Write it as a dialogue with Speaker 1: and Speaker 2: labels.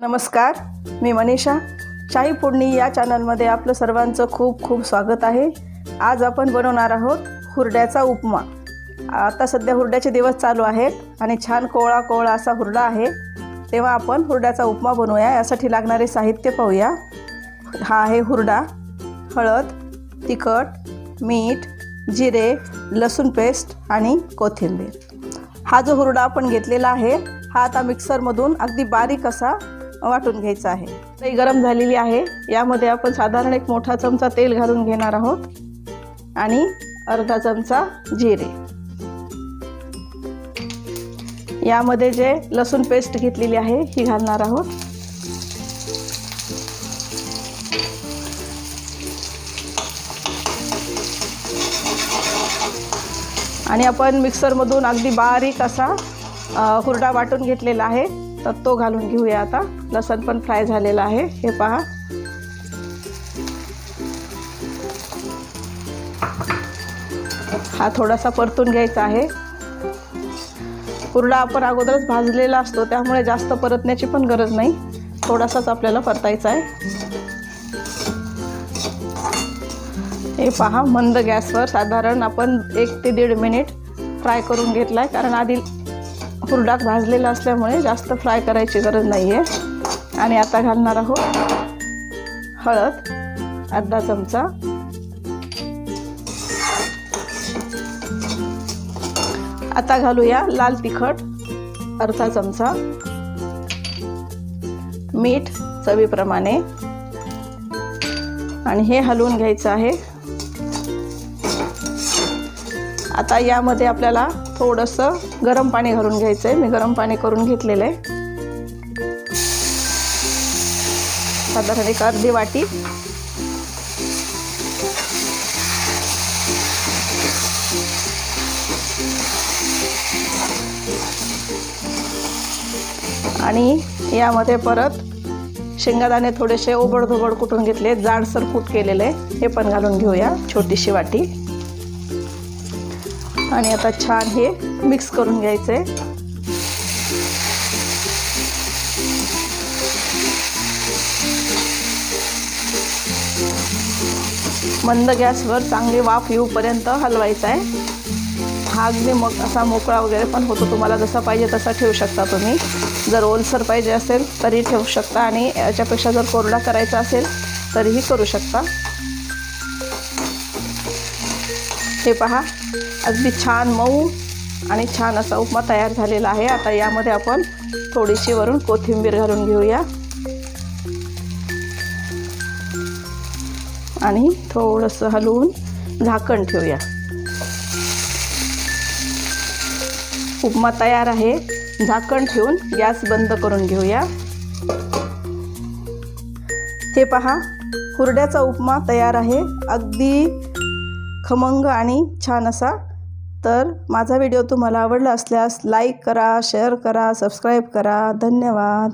Speaker 1: नमस्कार मी मनीषा. शाही फोडणी या चॅनलमध्ये आपलं सर्वांचं खूप खूप स्वागत आहे. आज आपण बनवणार आहोत हुरड्याचा उपमा. आता सध्या हुरड्याचे दिवस चालू आहेत आणि छान कोवळा कोवळा असा हुरडा आहे. तेव्हा आपण हुरड्याचा उपमा बनवूया. यासाठी लागणारे साहित्य पाहूया. हा आहे हुरडा. हळद तिखट मीठ जिरे लसूण पेस्ट आणि कोथिंबीर. हा जो हुरडा आपण घेतलेला आहे हा आता मिक्सरमधून अगदी बारीक असा वाटून घ्यायचं आहे. कढई गरम झालेली आहे. यामध्ये आपण साधारण एक मोठा चमचा तेल घालून घेणार आहोत. आणि अर्धा चमचा जिरे. यामध्ये जे लसूण पेस्ट घेतलेली आहे ही घालणार आहोत. आणि आपण मिक्सरमधून अगदी बारीक असा हुरडा वाटून घेतलेला आहे. तर तो घालून घेऊया आता. लसण पण फ्राय झालेला आहे. हे पहा. हा थोडासा परतून घ्यायचा आहे. कुरडा आपण अगोदरच भाजलेला असतो त्यामुळे जास्त परतण्याची पण गरज नाही. थोडासाच आपल्याला परतायचा आहे. हे पहा मंद गॅसवर साधारण आपण एक ते दीड मिनिट फ्राय करून घेतला आहे कारण आधी हुरडाक भाजलेला असल्यामुळे जास्त फ्राय करायची गरज नाही आहे आणि आता घालणार आहोत हळद अर्धा चमचा. आता घालूया लाल तिखट अर्धा चमचा. मीठ चवीप्रमाणे. आणि हे हलवून घ्यायचं आहे. आता यामध्ये आपल्याला थोडंसं गरम पाणी घालून घ्यायचं आहे मी गरम पाणी करून घेतलेलं आहे साधारण एक अर्धी वाटी. आणि यामध्ये परत शेंगादाणे थोडेसे ओबडधोबड कुटून घेतले जाडसर कूट केलेले हे पण घालून घेऊया छोटीशी वाटी. आणि आता छान हे मिक्स करून घ्यायचं आहे मंद गॅसवर चांगली वाफ येऊपर्यंत हलवायचा आहे हा अगदी मग असा मोकळा वगैरे पण होतो. तुम्हाला जसा पाहिजे तसा ठेवू शकता तुम्ही. जर ओलसर पाहिजे असेल तरी ठेवू शकता आणि याच्यापेक्षा जर कोरडा करायचा असेल तरीही करू शकता. हे पहा. अगदी छान मऊ आणि छान असा उपमा तयार झालेला आहे. आता यामध्ये आपण थोडीशी वरून कोथिंबीर घालून घेऊया. आणि थोडंसं हलवून झाकण ठेवूया. उपमा तयार आहे. झाकण ठेवून गॅस बंद करून घेऊया. हे पहा हुरड्याचा उपमा तयार आहे. अगदी खमंग आणि छान असा. तर माझा व्हिडिओ तुम्हाला आवडला असल्यास लाईक करा शेअर करा सबस्क्राईब करा. धन्यवाद.